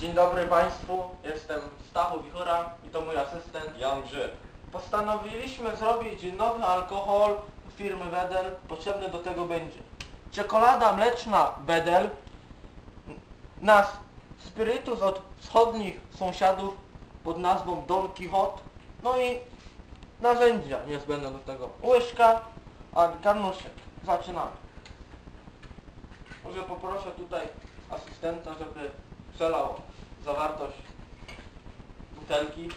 Dzień dobry Państwu, jestem Stachu Wichura i to mój asystent. Jan Grzyb. Postanowiliśmy zrobić nowy alkohol firmy Wedel. Potrzebny do tego będzie czekolada mleczna Bedel, nas spirytus od wschodnich sąsiadów pod nazwą Don Quixote, no i narzędzia niezbędne do tego. Łyżka, a garnuszek. Zaczynamy. Może poproszę tutaj asystenta, żeby przelał zawartość butelki.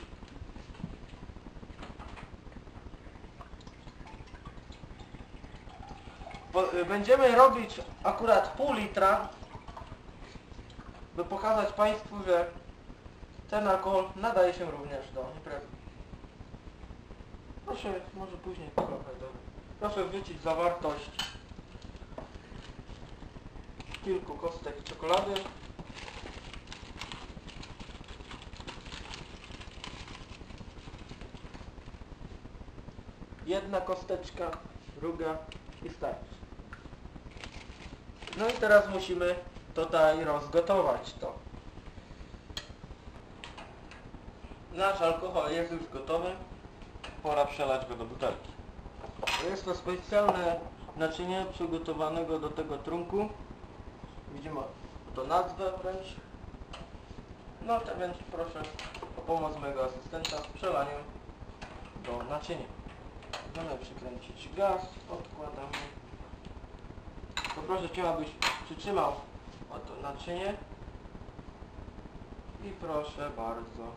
Y, Będziemy robić akurat pół litra, by pokazać Państwu, że ten alkohol nadaje się również do imprezy. Proszę, może później trochę do... Proszę wrzucić zawartość kilku kostek czekolady. Jedna kosteczka, druga i starczy. No i teraz musimy tutaj rozgotować to. Nasz alkohol jest już gotowy. Pora przelać go do butelki. Jest to specjalne naczynie przygotowanego do tego trunku. Widzimy to nazwę wręcz. No to więc proszę o pomoc mojego asystenta w przelaniu do naczynia. Możemy przykręcić gaz, odkładamy. Poproszę Cię, abyś przytrzymał oto naczynie. I proszę bardzo.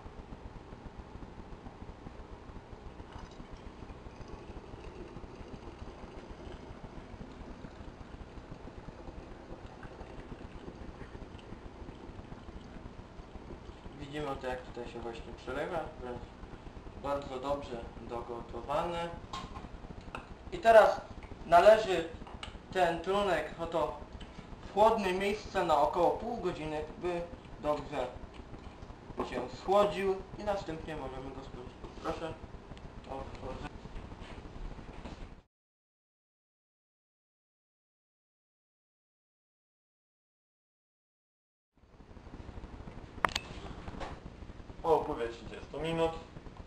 Widzimy to jak tutaj się właśnie przelewa, wręcz bardzo dobrze dogotowane. I teraz należy ten trunek oto w chłodne miejsce na około pół godziny, by dobrze się schłodził i następnie możemy go spróbować. Proszę o otworzenie. Po upływie 30 minut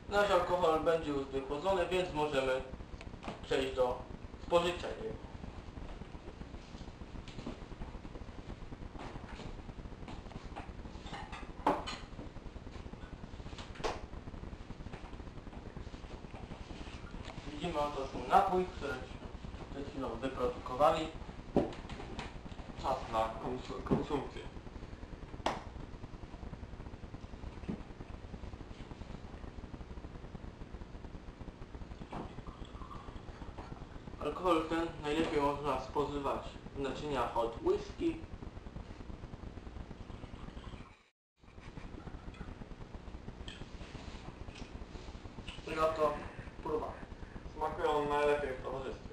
Nasz alkohol będzie już wychłodzony, więc możemy przejść do spożycia jego. Widzimy oto ten napój, który przed chwilą wyprodukowali. czas na konsu- konsumpcję. Alkohol ten najlepiej można spożywać w naczyniach od whisky. No to próba. Smakuje on najlepiej w towarzystwie.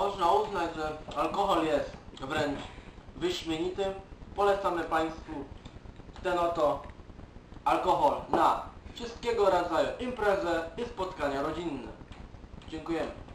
Można uznać, że alkohol jest wręcz wyśmienity. Polecamy Państwu ten oto alkohol na wszystkiego rodzaju imprezę i spotkania rodzinne. Dziękujemy.